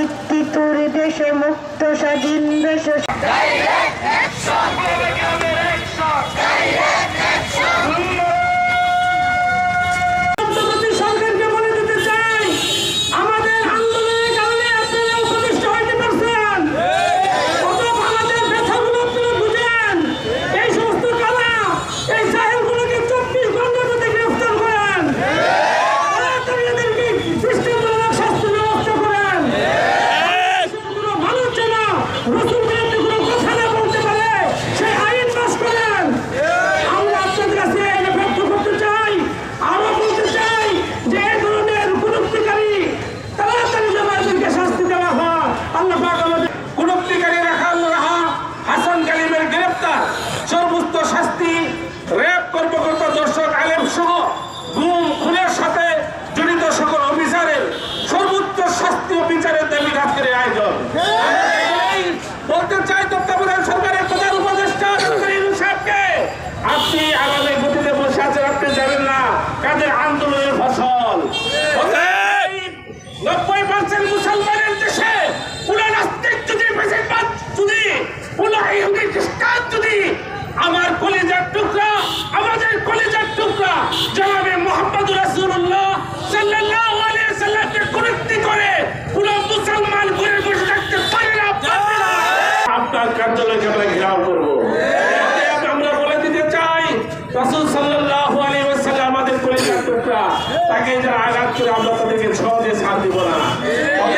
ভিত্তি তোর দেশে মুক্ত স্বাধীন দেশে ইসলাম করব। আমরা বলে দিতে চাই, রাসুল সাল্লাহ আলী ওয়াসাল্লাম আমাদের পরিষ্কার টুকরা, তাকে যারা আঘাত করে আমরা তাদেরকে সহজে ছাড় দিব না।